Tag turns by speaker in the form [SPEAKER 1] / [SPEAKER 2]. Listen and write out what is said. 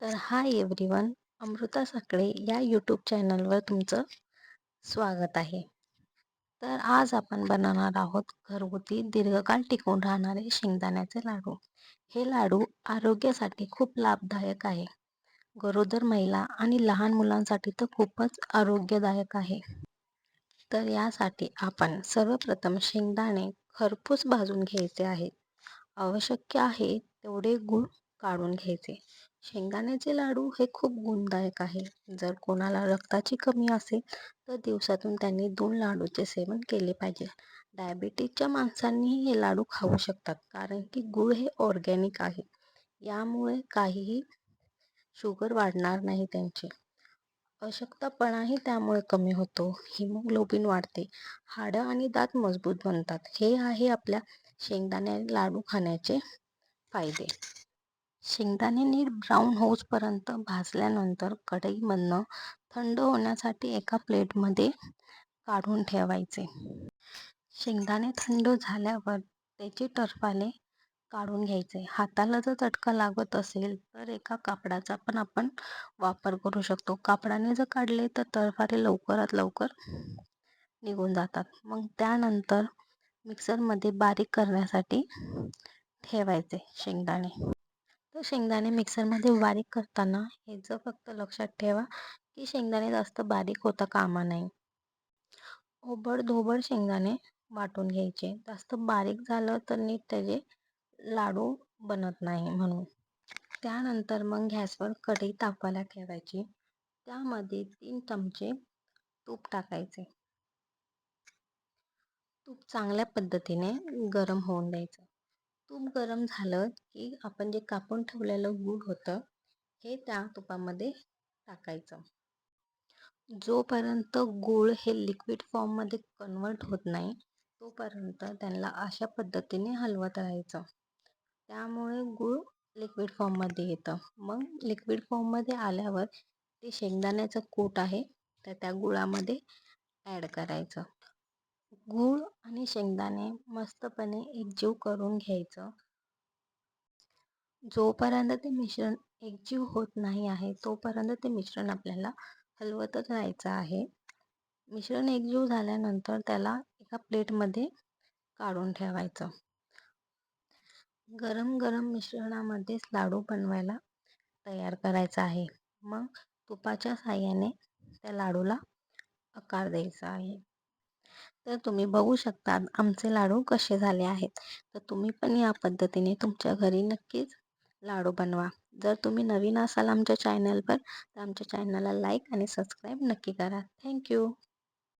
[SPEAKER 1] तर hi everyone Amruta साखळे या YouTube चॅनलवर तुमचं स्वागत आहे. तर आज आपण बनवणार आहोत घरगुती दीर्घकाळ टिकून राहणारे शेंगदाण्याचे लाडू. हे लाडू आरोग्यासाठी खूप लाभदायक आहे. गरोदर महिला आणि लहान मुलांसाठी तर खूपच आरोग्यदायक आहे. तर यासाठी आपण सर्वप्रथम शेंगदाणे खरपूस भाजून घ्यायचे आहेत. आवश्यक आहे तेवढे गूळ काढून घ्यायचे. शेंगदाण्याचे लाडू हे खूप गुणदायक आहे. जर कोणाला रक्ताची कमी असेल तर दिवसातून त्यांनी दोन लाडूचे सेवन केले पाहिजे. डायबिटीजच्या माणसांनीही हे लाडू खाऊ शकतात कारण की गूळ हे ऑर्गॅनिक आहे. यामुळे काहीही शुगर वाढणार नाही त्यांची. अशक्तपणाही त्यामुळे कमी होतो. हिमोग्लोबिन वाढते. हाडं आणि दात मजबूत बनतात. हे आहे आपल्या शेंगदाणे लाडू खाण्याचे फायदे. शेंगदाणे नीट ब्राऊन होऊपर्यंत भाजल्यानंतर कढईमधनं थंड होण्यासाठी एका प्लेटमध्ये काढून ठेवायचे. शेंगदाणे थंड झाल्यावर त्याचे टरफाले काढून घ्यायचे. हाताला जर चटका लागत असेल तर एका कापडाचा पण आपण वापर करू शकतो. कापडाने जर काढले तर टरफाले लवकरात लवकर निघून जातात. मग त्यानंतर मिक्सरमध्ये बारीक करण्यासाठी ठेवायचे शेंगदाणे. तर शेंगदाणे मिक्सरमध्ये बारीक करताना ह्याचं फक्त लक्षात ठेवा की शेंगदाणे जास्त बारीक होता कामा नाही ओबड धोबड शेंगदाणे वाटून घ्यायचे. जास्त बारीक झालं तर नीट त्याचे लाडू बनत नाही म्हणून. त्यानंतर मग गॅसवर कढई तापवायला ठेवायची. त्यामध्ये तीन चमचे तूप टाकायचे. तूप चांगल्या पद्धतीने गरम होऊन द्यायचं. तूप गरम झालं की आपण जे कापून ठेवलेलं गूळ होतं हे त्या तुपामध्ये टाकायचं. जोपर्यंत गूळ हे लिक्विड फॉर्ममध्ये कन्वर्ट होत नाही तोपर्यंत त्यांना अशा पद्धतीने हलवत राहायचं. त्यामुळे गूळ लिक्विड फॉर्ममध्ये येतं. मग लिक्विड फॉर्ममध्ये आल्यावर ते शेंगदाण्याचं कूट आहे तर त्या गुळामध्ये ॲड करायचं. गूळ आणि शेंगदाणे मस्तपणे एकजीव करून घ्यायचं. जोपर्यंत ते मिश्रण एकजीव होत नाही आहे तोपर्यंत ते मिश्रण आपल्याला हलवतच राहायचं आहे. मिश्रण एकजीव झाल्यानंतर त्याला एका प्लेटमध्ये काढून ठेवायचं. गरम गरम मिश्रणामध्येच लाडू बनवायला तयार करायचा आहे. मग तुपाच्या साह्याने त्या लाडूला आकार द्यायचा आहे. तर तुम्ही बघू शकता आमचे लाडू कसे झाले आहेत. तर तुम्ही पण या पद्धतीने तुमच्या घरी नक्कीच लाडू बनवा. जर तुम्ही नवीन असाल आमच्या चॅनलवर तर आमच्या चॅनलला लाईक आणि सबस्क्राईब नक्की करा. थँक्यू